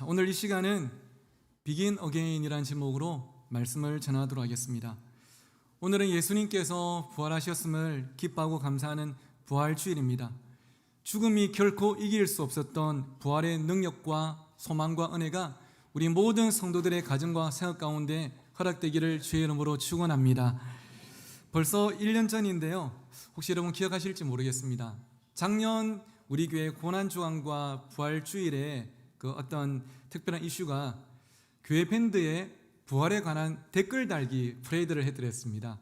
자, 오늘 이 시간은 비긴 어게인이라는 제목으로 말씀을 전하도록 하겠습니다. 오늘은 예수님께서 부활하셨음을 기뻐하고 감사하는 부활 주일입니다. 죽음이 결코 이길 수 없었던 부활의 능력과 소망과 은혜가 우리 모든 성도들의 가정과 생각 가운데 허락되기를 주의 이름으로 축원합니다. 벌써 1년 전인데요. 혹시 여러분 기억하실지 모르겠습니다. 작년 우리 교회 고난 주간과 부활 주일에 그 어떤 특별한 이슈가 교회 밴드의 부활에 관한 댓글 달기 프레이드를 해드렸습니다.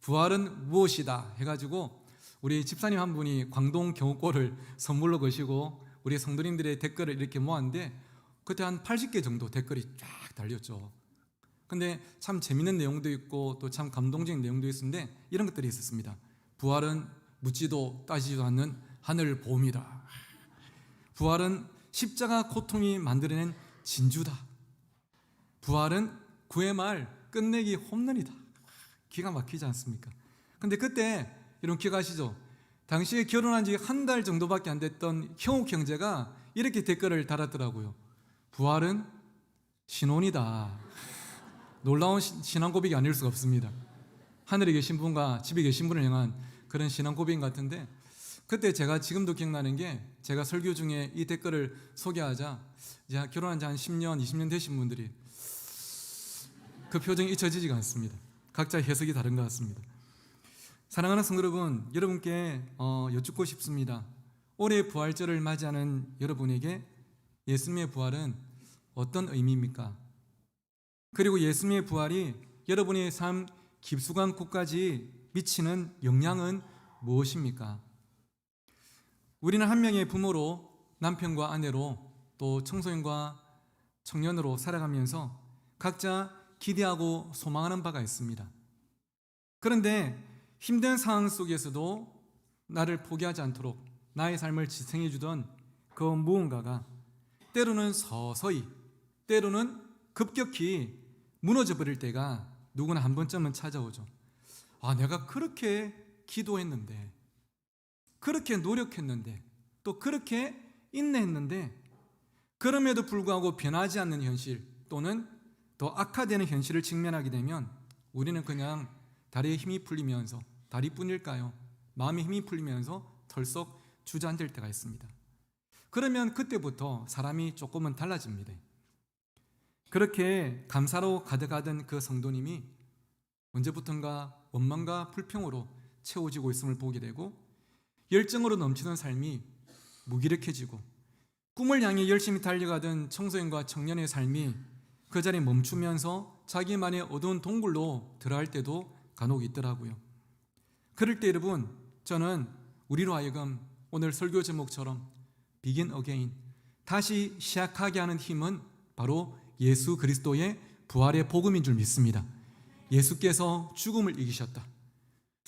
부활은 무엇이다 해가지고 우리 집사님 한 분이 광동 경호골을 선물로 거시고 우리 성도님들의 댓글을 이렇게 모았는데 그때 한 80개 정도 댓글이 쫙 달렸죠. 근데 참 재밌는 내용도 있고 또 참 감동적인 내용도 있었는데 이런 것들이 있었습니다. 부활은 묻지도 따지지도 않는 하늘 보험이다. 부활은 십자가 고통이 만들어낸 진주다. 부활은 구의 말 끝내기 홈런이다. 기가 막히지 않습니까? 근데 그때 이런 기억하시죠? 당시에 결혼한 지 한 달 정도밖에 안 됐던 형욱 형제가 이렇게 댓글을 달았더라고요. 부활은 신혼이다. 놀라운 시- 신앙 고백이 아닐 수가 없습니다. 하늘에 계신 분과 집에 계신 분을 향한 그런 신앙 고백 같은데 그때 제가 지금도 기억나는 게 제가 설교 중에 이 댓글을 소개하자 이제 결혼한 지 한 10년, 20년 되신 분들이 그 표정이 잊혀지지가 않습니다. 각자 해석이 다른 것 같습니다. 사랑하는 성도 여러분, 여러분께 어, 여쭙고 싶습니다. 올해 부활절을 맞이하는 여러분에게 예수님의 부활은 어떤 의미입니까? 그리고 예수님의 부활이 여러분의 삶 깊숙한 곳까지 미치는 영향은 무엇입니까? 우리는 한 명의 부모로 남편과 아내로 또 청소년과 청년으로 살아가면서 각자 기대하고 소망하는 바가 있습니다. 그런데 힘든 상황 속에서도 나를 포기하지 않도록 나의 삶을 지탱해 주던 그 무언가가 때로는 서서히 때로는 급격히 무너져 버릴 때가 누구나 한 번쯤은 찾아오죠. 아, 내가 그렇게 기도했는데 그렇게 노력했는데 또 그렇게 인내했는데 그럼에도 불구하고 변하지 않는 현실 또는 더 악화되는 현실을 직면하게 되면 우리는 그냥 다리에 힘이 풀리면서 다리뿐일까요? 마음에 힘이 풀리면서 털썩 주저앉을 때가 있습니다. 그러면 그때부터 사람이 조금은 달라집니다. 그렇게 감사로 가득하던 그 성도님이 언제부턴가 원망과 불평으로 채워지고 있음을 보게 되고 열정으로 넘치던 삶이 무기력해지고 꿈을 향해 열심히 달려가던 청소년과 청년의 삶이 그 자리에 멈추면서 자기만의 어두운 동굴로 들어갈 때도 간혹 있더라고요. 그럴 때 여러분, 저는 우리로 하여금 오늘 설교 제목처럼 비긴 어게인 다시 시작하게 하는 힘은 바로 예수 그리스도의 부활의 복음인 줄 믿습니다. 예수께서 죽음을 이기셨다.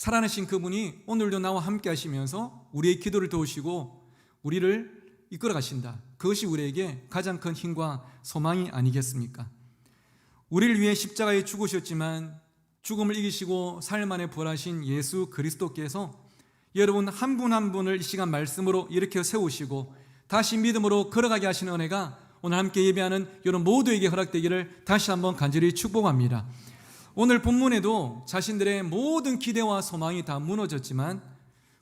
살아나신 그분이 오늘도 나와 함께 하시면서 우리의 기도를 도우시고 우리를 이끌어 가신다. 그것이 우리에게 가장 큰 힘과 소망이 아니겠습니까? 우리를 위해 십자가에 죽으셨지만 죽음을 이기시고 사흘 만에 부활하신 예수 그리스도께서 여러분 한 분 한 분을 이 시간 말씀으로 일으켜 세우시고 다시 믿음으로 걸어가게 하시는 은혜가 오늘 함께 예배하는 여러분 모두에게 허락되기를 다시 한번 간절히 축복합니다. 오늘 본문에도 자신들의 모든 기대와 소망이 다 무너졌지만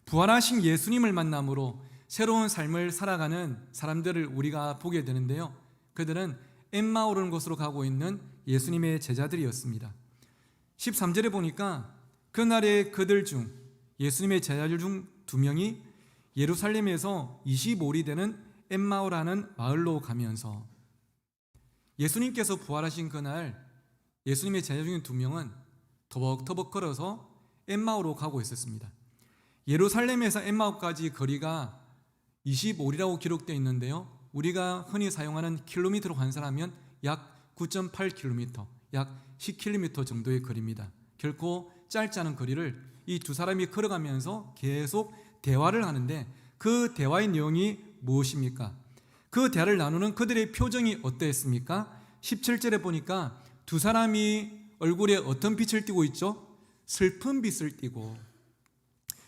부활하신 예수님을 만남으로 새로운 삶을 살아가는 사람들을 우리가 보게 되는데요. 그들은 엠마오라는 곳으로 가고 있는 예수님의 제자들이었습니다. 13절에 보니까 그날의 그들 중 예수님의 제자들 중 두 명이 예루살렘에서 25리 되는 엠마오라는 마을로 가면서 예수님께서 부활하신 그날 예수님의 제자 중에 두 명은 터벅터벅 걸어서 엠마오로 가고 있었습니다. 예루살렘에서 엠마오까지 거리가 25리라고 기록되어 있는데요. 우리가 흔히 사용하는 킬로미터로 환산하면 약 9.8km, 약 10km 정도의 거리입니다. 결코 짧지 않은 거리를 이 두 사람이 걸어가면서 계속 대화를 하는데 그 대화의 내용이 무엇입니까? 그 대화를 나누는 그들의 표정이 어떠했습니까? 17절에 보니까 두 사람이 얼굴에 어떤 빛을 띠고 있죠? 슬픈 빛을 띠고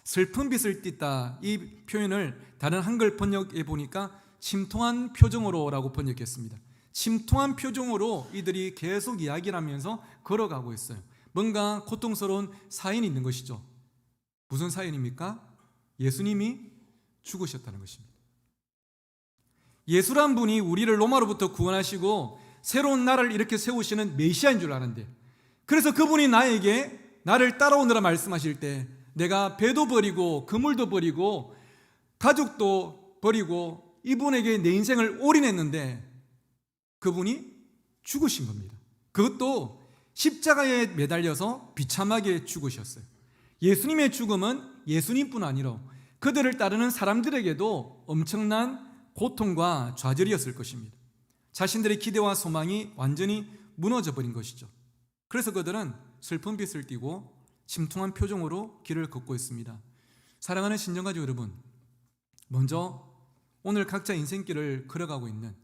슬픈 빛을 띠다 이 표현을 다른 한글 번역에 보니까 침통한 표정으로라고 번역했습니다. 침통한 표정으로 이들이 계속 이야기를 하면서 걸어가고 있어요. 뭔가 고통스러운 사연이 있는 것이죠. 무슨 사연입니까? 예수님이 죽으셨다는 것입니다. 예수란 분이 우리를 로마로부터 구원하시고 새로운 나라를 이렇게 세우시는 메시아인 줄 아는데 그래서 그분이 나에게 나를 따라오느라 말씀하실 때 내가 배도 버리고 그물도 버리고 가족도 버리고 이분에게 내 인생을 올인했는데 그분이 죽으신 겁니다. 그것도 십자가에 매달려서 비참하게 죽으셨어요. 예수님의 죽음은 예수님뿐 아니라 그들을 따르는 사람들에게도 엄청난 고통과 좌절이었을 것입니다. 자신들의 기대와 소망이 완전히 무너져 버린 것이죠. 그래서 그들은 슬픈 빛을 띠고 침통한 표정으로 길을 걷고 있습니다. 사랑하는 신정가족 여러분, 먼저 오늘 각자 인생길을 걸어가고 있는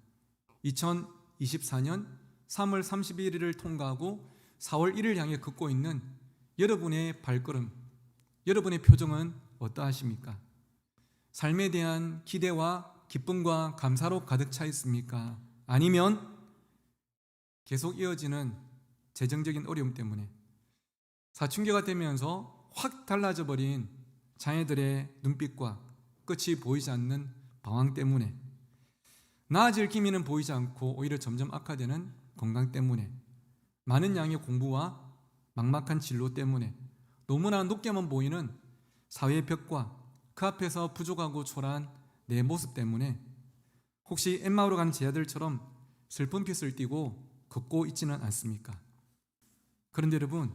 2024년 3월 31일을 통과하고 4월 1일 향해 걷고 있는 여러분의 발걸음, 여러분의 표정은 어떠하십니까? 삶에 대한 기대와 기쁨과 감사로 가득 차 있습니까? 아니면 계속 이어지는 재정적인 어려움 때문에 사춘기가 되면서 확 달라져 버린 자녀들의 눈빛과 끝이 보이지 않는 방황 때문에 나아질 기미는 보이지 않고 오히려 점점 악화되는 건강 때문에 많은 양의 공부와 막막한 진로 때문에 너무나 높게만 보이는 사회의 벽과 그 앞에서 부족하고 초라한 내 모습 때문에 혹시 엠마오로 간 제자들처럼 슬픈 빛을 띠고 걷고 있지는 않습니까? 그런데 여러분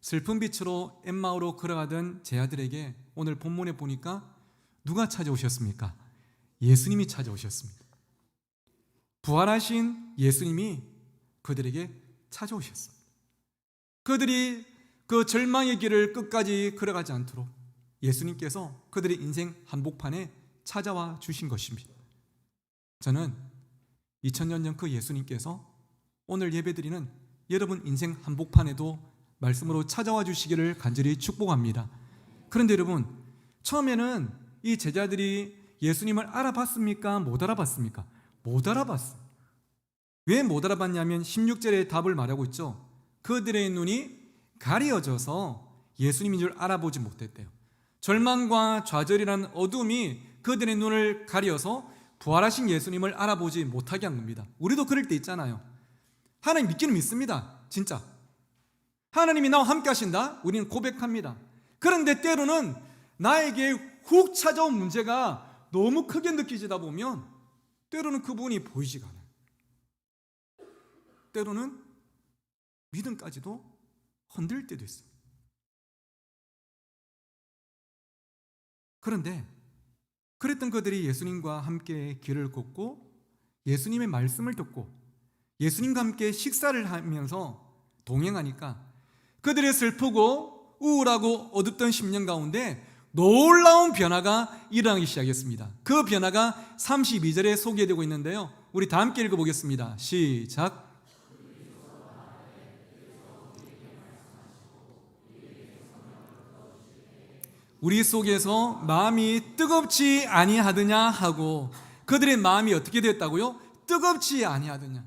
슬픈 빛으로 엠마오로 걸어가던 제자들에게 오늘 본문에 보니까 누가 찾아오셨습니까? 예수님이 찾아오셨습니다. 부활하신 예수님이 그들에게 찾아오셨습니다. 그들이 그 절망의 길을 끝까지 걸어가지 않도록 예수님께서 그들의 인생 한복판에 찾아와 주신 것입니다. 저는 2000년 전 그 예수님께서 오늘 예배드리는 여러분 인생 한복판에도 말씀으로 찾아와 주시기를 간절히 축복합니다. 그런데 여러분, 처음에는 이 제자들이 예수님을 알아봤습니까? 못 알아봤습니까? 못 알아봤어. 왜 못 알아봤냐면 16절에 답을 말하고 있죠. 그들의 눈이 가려져서 예수님인 줄 알아보지 못했대요. 절망과 좌절이라는 어둠이 그들의 눈을 가려서 부활하신 예수님을 알아보지 못하게 한 겁니다. 우리도 그럴 때 있잖아요. 하나님 믿기는 믿습니다. 진짜. 하나님이 나와 함께 하신다? 우리는 고백합니다. 그런데 때로는 나에게 훅 찾아온 문제가 너무 크게 느끼지다 보면 때로는 그분이 보이지가 않아요. 때로는 믿음까지도 흔들 때도 있어요. 그런데 그랬던 그들이 예수님과 함께 길을 걷고 예수님의 말씀을 듣고 예수님과 함께 식사를 하면서 동행하니까 그들의 슬프고 우울하고 어둡던 10년 가운데 놀라운 변화가 일어나기 시작했습니다. 그 변화가 32절에 소개되고 있는데요. 우리 다 함께 읽어보겠습니다. 시작. 우리 속에서 마음이 뜨겁지 아니하느냐 하고 그들의 마음이 어떻게 되었다고요? 뜨겁지 아니하느냐.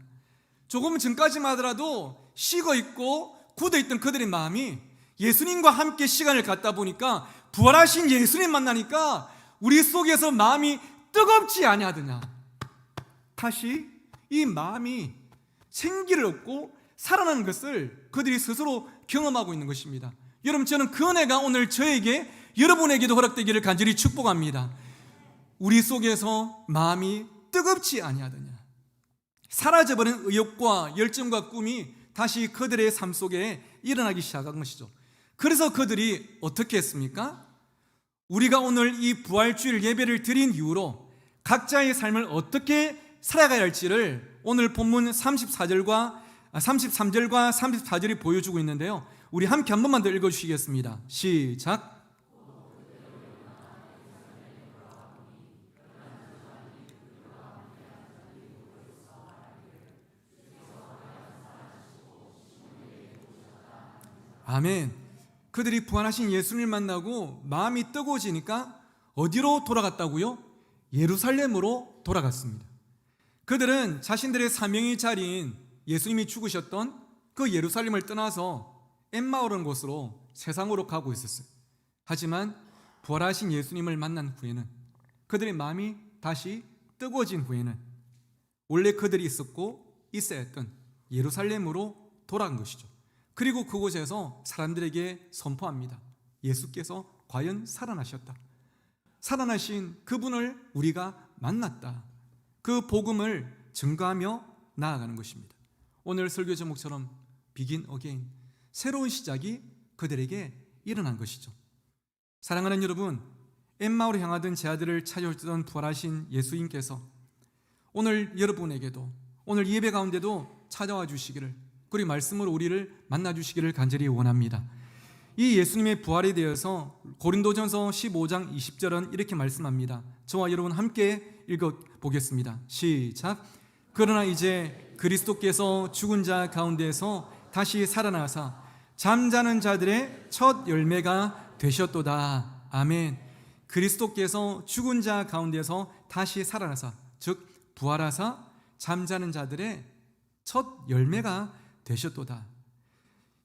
조금 전까지만 하더라도 식어 있고 굳어 있던 그들의 마음이 예수님과 함께 시간을 갖다 보니까 부활하신 예수님 만나니까 우리 속에서 마음이 뜨겁지 아니하느냐. 다시 이 마음이 생기를 얻고 살아나는 것을 그들이 스스로 경험하고 있는 것입니다. 여러분 저는 그 은혜가 오늘 저에게 여러분에게도 허락되기를 간절히 축복합니다. 우리 속에서 마음이 뜨겁지 아니하느냐. 사라져버린 의욕과 열정과 꿈이 다시 그들의 삶 속에 일어나기 시작한 것이죠. 그래서 그들이 어떻게 했습니까? 우리가 오늘 이 부활주일 예배를 드린 이후로 각자의 삶을 어떻게 살아가야 할지를 오늘 본문 34절과 33절과 34절이 보여주고 있는데요. 우리 함께 한 번만 더 읽어 주시겠습니다. 시작. 아멘. 그들이 부활하신 예수님을 만나고 마음이 뜨거워지니까 어디로 돌아갔다고요? 예루살렘으로 돌아갔습니다. 그들은 자신들의 사명이 자리인 예수님이 죽으셨던 그 예루살렘을 떠나서 엠마오라는 곳으로 세상으로 가고 있었어요. 하지만 부활하신 예수님을 만난 후에는 그들의 마음이 다시 뜨거워진 후에는 원래 그들이 있었고 있어야 했던 예루살렘으로 돌아간 것이죠. 그리고 그곳에서 사람들에게 선포합니다. 예수께서 과연 살아나셨다. 살아나신 그분을 우리가 만났다. 그 복음을 증거하며 나아가는 것입니다. 오늘 설교 제목처럼 비긴 어게인 새로운 시작이 그들에게 일어난 것이죠. 사랑하는 여러분, 엠마오로 향하던 제 아들을 찾아오시던 부활하신 예수님께서 오늘 여러분에게도 오늘 예배 가운데도 찾아와 주시기를 그리고 말씀으로 우리를 만나 주시기를 간절히 원합니다. 이 예수님의 부활에 대해서 고린도전서 15장 20절은 이렇게 말씀합니다. 저와 여러분 함께 읽어 보겠습니다. 시작. 그러나 이제 그리스도께서 죽은 자 가운데서 다시 살아나사 잠자는 자들의 첫 열매가 되셨도다. 아멘. 그리스도께서 죽은 자 가운데서 다시 살아나사 즉 부활하사 잠자는 자들의 첫 열매가 되셨도다.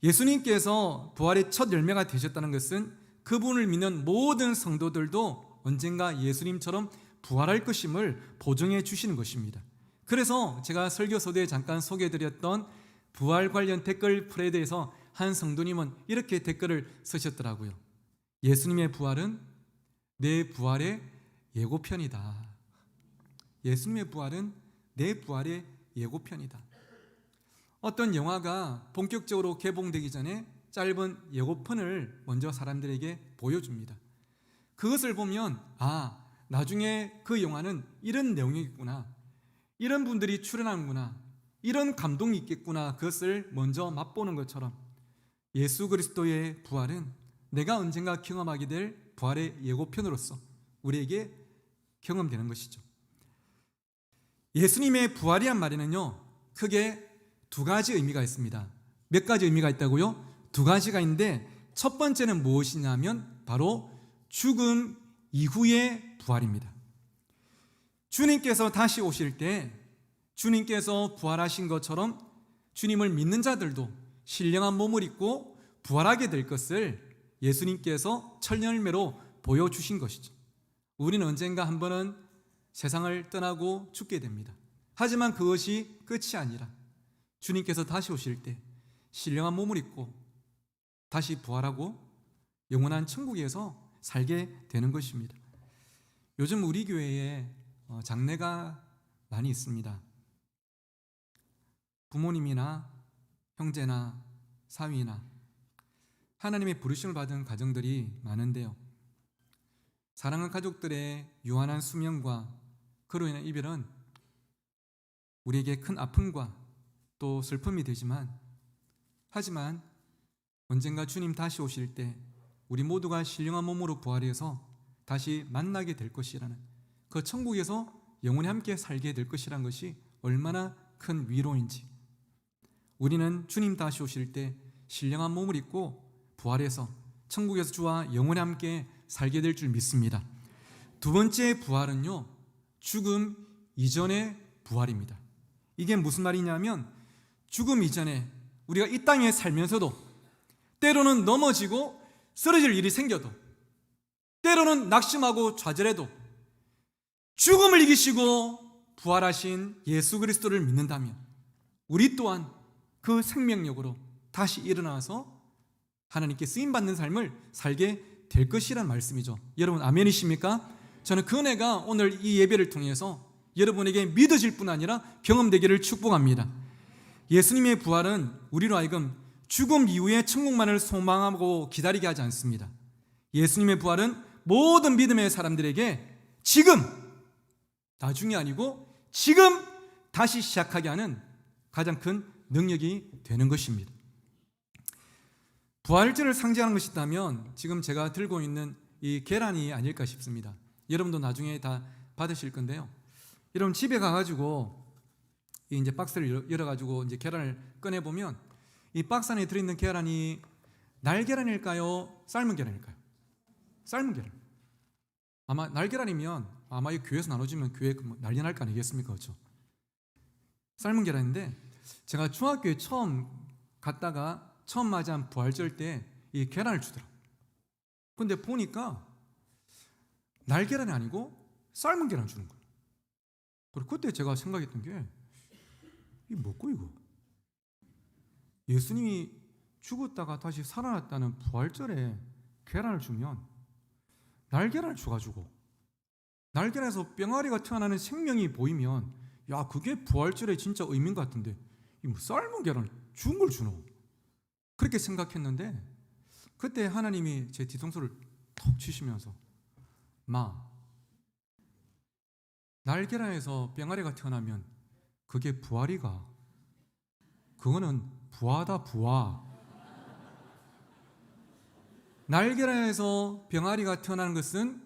예수님께서 부활의 첫 열매가 되셨다는 것은 그분을 믿는 모든 성도들도 언젠가 예수님처럼 부활할 것임을 보증해 주시는 것입니다. 그래서 제가 설교서두에 잠깐 소개해드렸던 부활 관련 댓글 프레드에서 한 성도님은 이렇게 댓글을 쓰셨더라고요. 예수님의 부활은 내 부활의 예고편이다. 예수님의 부활은 내 부활의 예고편이다. 어떤 영화가 본격적으로 개봉되기 전에 짧은 예고편을 먼저 사람들에게 보여줍니다. 그것을 보면 아 나중에 그 영화는 이런 내용이겠구나 이런 분들이 출연하는구나 이런 감동이 있겠구나 그것을 먼저 맛보는 것처럼 예수 그리스도의 부활은 내가 언젠가 경험하게 될 부활의 예고편으로서 우리에게 경험되는 것이죠. 예수님의 부활이란 말에는요 크게 두 가지 의미가 있습니다. 몇 가지 의미가 있다고요? 두 가지가 있는데 첫 번째는 무엇이냐면 바로 죽음 이후의 부활입니다. 주님께서 다시 오실 때 주님께서 부활하신 것처럼 주님을 믿는 자들도 신령한 몸을 입고 부활하게 될 것을 예수님께서 천열매로 보여주신 것이죠. 우리는 언젠가 한 번은 세상을 떠나고 죽게 됩니다. 하지만 그것이 끝이 아니라 주님께서 다시 오실 때 신령한 몸을 입고 다시 부활하고 영원한 천국에서 살게 되는 것입니다. 요즘 우리 교회에 어, 장례가 많이 있습니다. 부모님이나 형제나 사위나 하나님의 부르심을 받은 가정들이 많은데요. 사랑하는 가족들의 유한한 수명과 그로 인한 이별은 우리에게 큰 아픔과 또 슬픔이 되지만 하지만 언젠가 주님 다시 오실 때 우리 모두가 신령한 몸으로 부활해서 다시 만나게 될 것이라는 그 천국에서 영원히 함께 살게 될 것이라는 것이 얼마나 큰 위로인지 우리는 주님 다시 오실 때 신령한 몸을 입고 부활해서 천국에서 주와 영원히 함께 살게 될 줄 믿습니다. 두 번째 부활은요, 죽음 이전의 부활입니다. 이게 무슨 말이냐면, 죽음 이전에 우리가 이 땅에 살면서도 때로는 넘어지고 쓰러질 일이 생겨도 때로는 낙심하고 좌절해도 죽음을 이기시고 부활하신 예수 그리스도를 믿는다면 우리 또한 그 생명력으로 다시 일어나서 하나님께 쓰임 받는 삶을 살게 될 것이란 말씀이죠. 여러분 아멘이십니까? 저는 그 은혜가 오늘 이 예배를 통해서 여러분에게 믿어질 뿐 아니라 경험되기를 축복합니다. 예수님의 부활은 우리로 하여금 죽음 이후에 천국만을 소망하고 기다리게 하지 않습니다. 예수님의 부활은 모든 믿음의 사람들에게 지금 나중이 아니고 지금 다시 시작하게 하는 가장 큰 능력이 되는 것입니다. 부활절을 상징하는 것이 있다면 지금 제가 들고 있는 이 계란이 아닐까 싶습니다. 여러분도 나중에 다 받으실 건데요. 여러분 집에 가가지고 이제 박스를 열어가지고 이제 계란을 꺼내 보면 이 박스 안에 들어있는 계란이 날계란일까요? 삶은 계란일까요? 삶은 계란. 아마 날계란이면 아마 이 교회에서 나눠주면 교회 그뭐 난리 날 거 아니겠습니까, 그렇죠? 삶은 계란인데 제가 중학교에 처음 갔다가 처음 맞이한 부활절 때 이 계란을 주더라고요. 근데 보니까 날계란이 아니고 삶은 계란 주는 거예요. 그리고 그때 제가 생각했던 게 이게 뭐고 이거? 예수님이 죽었다가 다시 살아났다는 부활절에 계란을 주면 날계란을 줘가지고 날계란에서 병아리가 태어나는 생명이 보이면 야 그게 부활절에 진짜 의미인 것 같은데 이 뭐 삶은 계란을 죽은 걸 주노 그렇게 생각했는데 그때 하나님이 제 뒤통수를 톡 치시면서 마 날계란에서 병아리가 태어나면 그게 부활이가 그거는 부하다 부하 날계란에서 병아리가 태어나는 것은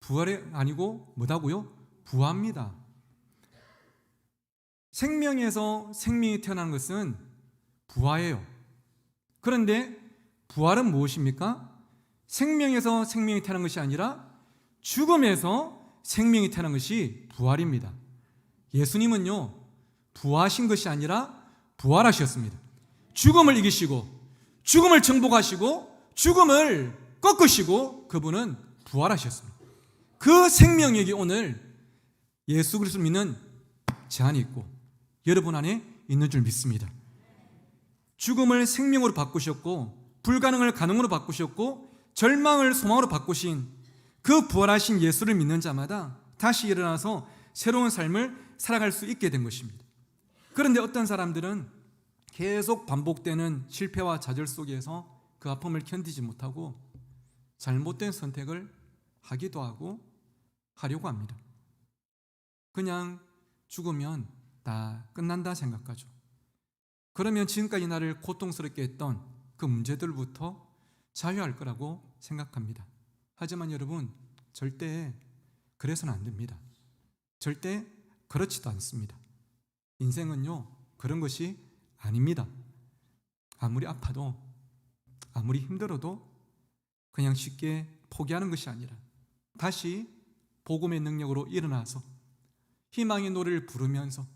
부활이 아니고 뭐다고요? 부합니다. 생명에서 생명이 태어나는 것은 부활이에요. 그런데 부활은 무엇입니까? 생명에서 생명이 태어난 것이 아니라 죽음에서 생명이 태어난 것이 부활입니다. 예수님은요, 부하신 것이 아니라 부활하셨습니다. 죽음을 이기시고, 죽음을 정복하시고, 죽음을 꺾으시고, 그분은 부활하셨습니다. 그 생명력이 오늘 예수 그리스도 믿는 제한이 있고, 여러분 안에 있는 줄 믿습니다. 죽음을 생명으로 바꾸셨고, 불가능을 가능으로 바꾸셨고, 절망을 소망으로 바꾸신 그 부활하신 예수를 믿는 자마다 다시 일어나서 새로운 삶을 살아갈 수 있게 된 것입니다. 그런데 어떤 사람들은 계속 반복되는 실패와 좌절 속에서 그 아픔을 견디지 못하고 잘못된 선택을 하기도 하고 하려고 합니다. 그냥 죽으면 다 끝난다 생각하죠. 그러면 지금까지 나를 고통스럽게 했던 그 문제들부터 자유할 거라고 생각합니다. 하지만 여러분, 절대 그래서는 안 됩니다. 절대 그렇지도 않습니다. 인생은요, 그런 것이 아닙니다. 아무리 아파도, 아무리 힘들어도 그냥 쉽게 포기하는 것이 아니라 다시 복음의 능력으로 일어나서 희망의 노래를 부르면서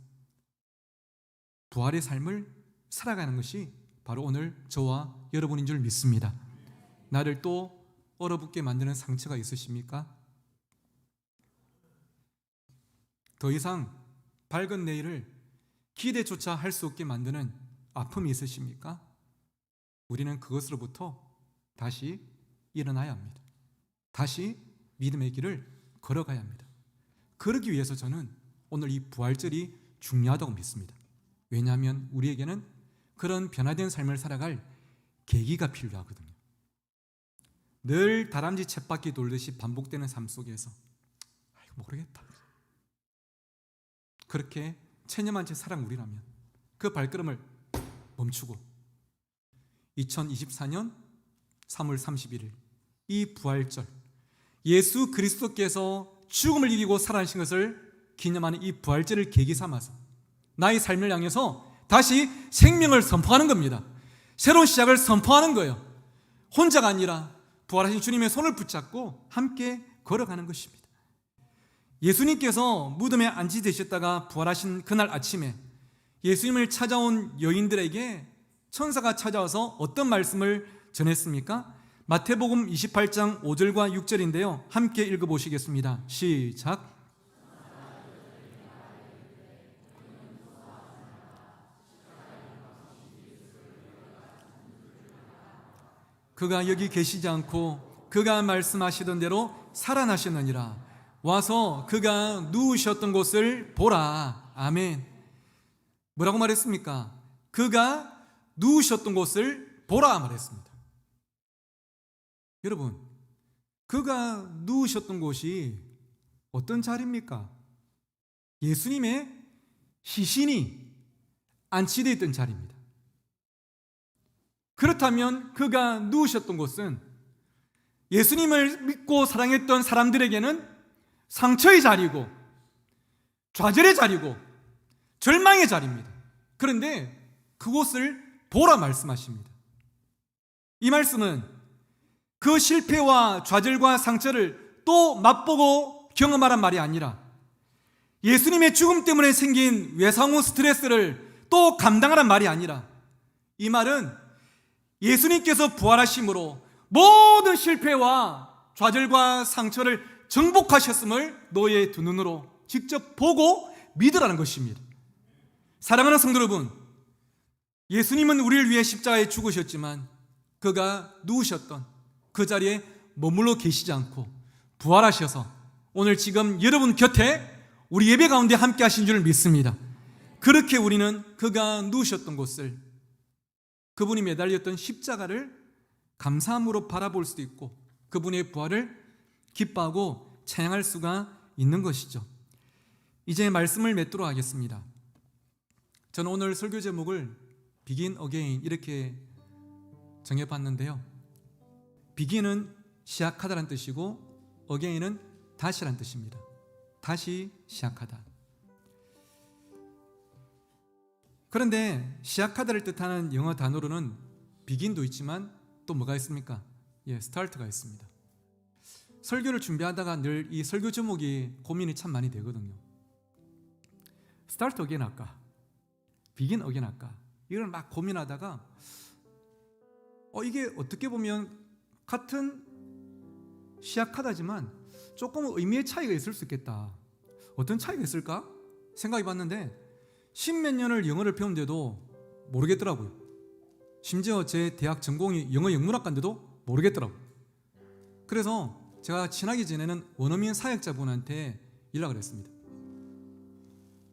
부활의 삶을 살아가는 것이 바로 오늘 저와 여러분인 줄 믿습니다. 나를 또 얼어붙게 만드는 상처가 있으십니까? 더 이상 밝은 내일을 기대조차 할 수 없게 만드는 아픔이 있으십니까? 우리는 그것으로부터 다시 일어나야 합니다. 다시 믿음의 길을 걸어가야 합니다. 그러기 위해서 저는 오늘 이 부활절이 중요하다고 믿습니다. 왜냐하면 우리에게는 그런 변화된 삶을 살아갈 계기가 필요하거든요. 늘 다람쥐 쳇바퀴 돌듯이 반복되는 삶 속에서 모르겠다. 그렇게 체념한 채 살아 우리라면 그 발걸음을 멈추고 2024년 3월 31일 이 부활절 예수 그리스도께서 죽음을 이기고 살아나신 것을 기념하는 이 부활절을 계기 삼아서 나의 삶을 향해서 다시 생명을 선포하는 겁니다. 새로운 시작을 선포하는 거예요. 혼자가 아니라 부활하신 주님의 손을 붙잡고 함께 걸어가는 것입니다. 예수님께서 무덤에 안치되셨다가 부활하신 그날 아침에 예수님을 찾아온 여인들에게 천사가 찾아와서 어떤 말씀을 전했습니까? 마태복음 28장 5절과 6절인데요. 함께 읽어 보시겠습니다. 시작. 그가 여기 계시지 않고 그가 말씀하시던 대로 살아나셨느니라. 와서 그가 누우셨던 곳을 보라. 아멘. 뭐라고 말했습니까? 그가 누우셨던 곳을 보라 말했습니다. 여러분, 그가 누우셨던 곳이 어떤 자리입니까? 예수님의 시신이 안치되어 있던 자리입니다. 그렇다면 그가 누우셨던 곳은 예수님을 믿고 사랑했던 사람들에게는 상처의 자리고 좌절의 자리고 절망의 자리입니다. 그런데 그곳을 보라 말씀하십니다. 이 말씀은 그 실패와 좌절과 상처를 또 맛보고 경험하란 말이 아니라 예수님의 죽음 때문에 생긴 외상후 스트레스를 또 감당하란 말이 아니라 이 말은 예수님께서 부활하심으로 모든 실패와 좌절과 상처를 정복하셨음을 너의 두 눈으로 직접 보고 믿으라는 것입니다. 사랑하는 성도 여러분, 예수님은 우리를 위해 십자가에 죽으셨지만 그가 누우셨던 그 자리에 머물러 계시지 않고 부활하셔서 오늘 지금 여러분 곁에 우리 예배 가운데 함께 하신 줄 믿습니다. 그렇게 우리는 그가 누우셨던 곳을 그분이 매달렸던 십자가를 감사함으로 바라볼 수도 있고 그분의 부활을 기뻐하고 찬양할 수가 있는 것이죠. 이제 말씀을 맺도록 하겠습니다. 저는 오늘 설교 제목을 Begin Again 이렇게 정해봤는데요. Begin은 시작하다란 뜻이고 Again은 다시란 뜻입니다. 다시 시작하다. 그런데 시작하다를 뜻하는 영어 단어로는 begin도 있지만 또 뭐가 있습니까? 예, start가 있습니다. 설교를 준비하다가 늘 이 설교 제목이 고민이 참 많이 되거든요. start again 할까? begin again 할까? 이걸 막 고민하다가 어 이게 어떻게 보면 같은 시작하다지만 조금 의미의 차이가 있을 수 있겠다. 어떤 차이가 있을까? 생각해 봤는데 십몇 년을 영어를 배운데도 모르겠더라고요. 심지어 제 대학 전공이 영어 영문학과인데도 모르겠더라고요. 그래서 제가 친하게 지내는 원어민 사역자분한테 연락을 했습니다.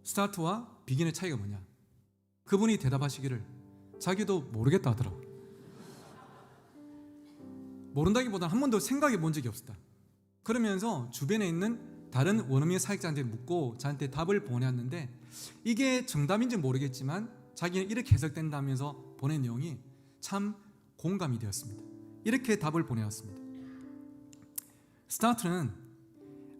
스타트와 비긴의 차이가 뭐냐? 그분이 대답하시기를 자기도 모르겠다 하더라고요. 모른다기보다는 한 번도 생각해 본 적이 없었다. 그러면서 주변에 있는 다른 원어민 사역자한테 묻고 저한테 답을 보내왔는데 이게 정답인지 모르겠지만 자기는 이렇게 해석된다면서 보낸 내용이 참 공감이 되었습니다. 이렇게 답을 보내왔습니다. 스타트는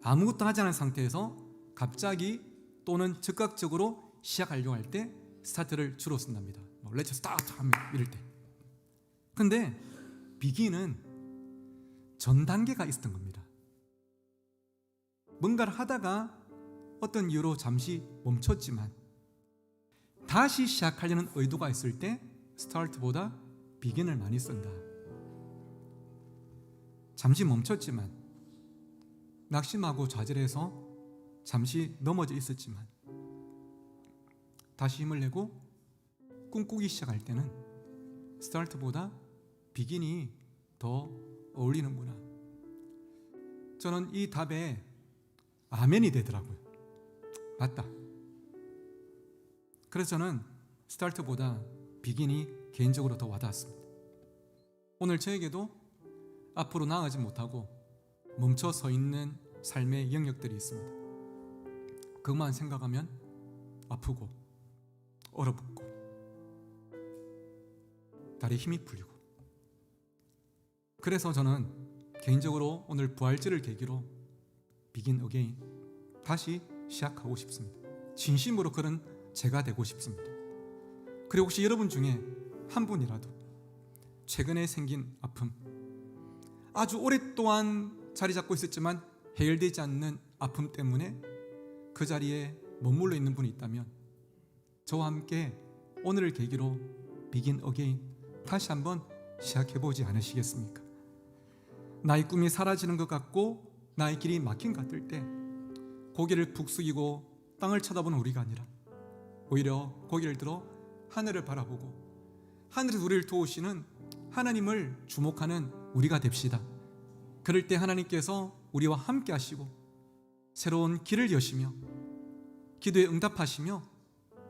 아무것도 하지 않은 상태에서 갑자기 또는 즉각적으로 시작하려고 할 때 스타트를 주로 쓴답니다. 뭐 스타트 하면 이럴 때. 근데 비기는 전 단계가 있었던 겁니다. 뭔가를 하다가 어떤 이유로 잠시 멈췄지만 다시 시작하려는 의도가 있을 때 스타트보다 비긴을 많이 쓴다. 잠시 멈췄지만 낙심하고 좌절해서 잠시 넘어져 있었지만 다시 힘을 내고 꿈꾸기 시작할 때는 스타트보다 비긴이 더 어울리는구나. 저는 이 답에 아멘이 되더라고요. 맞다. 그래서 저는 스타트보다 비긴이 개인적으로 더 와닿았습니다. 오늘 저에게도 앞으로 나아가지 못하고 멈춰 서 있는 삶의 영역들이 있습니다. 그것만 생각하면 아프고 얼어붙고 다리 힘이 풀리고 그래서 저는 개인적으로 오늘 부활절을 계기로 비긴 어게인 다시 시작하고 싶습니다. 진심으로 그런 제가 되고 싶습니다. 그리고 혹시 여러분 중에 한 분이라도 최근에 생긴 아픔 아주 오랫동안 자리 잡고 있었지만 해결되지 않는 아픔 때문에 그 자리에 머물러 있는 분이 있다면 저와 함께 오늘을 계기로 비긴 어게인 다시 한번 시작해 보지 않으시겠습니까? 나의 꿈이 사라지는 것 같고 나의 길이 막힌 것 같을 때 고개를 푹 숙이고 땅을 쳐다보는 우리가 아니라 오히려 고개를 들어 하늘을 바라보고 하늘에서 우리를 도우시는 하나님을 주목하는 우리가 됩시다. 그럴 때 하나님께서 우리와 함께 하시고 새로운 길을 여시며 기도에 응답하시며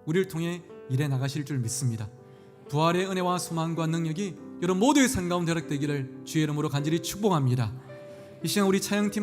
우리를 통해 일해 나가실 줄 믿습니다. 부활의 은혜와 소망과 능력이 여러분 모두의 삶 가운데 허락되기를 주의 이름으로 간절히 축복합니다. 이 시간 우리 차영팀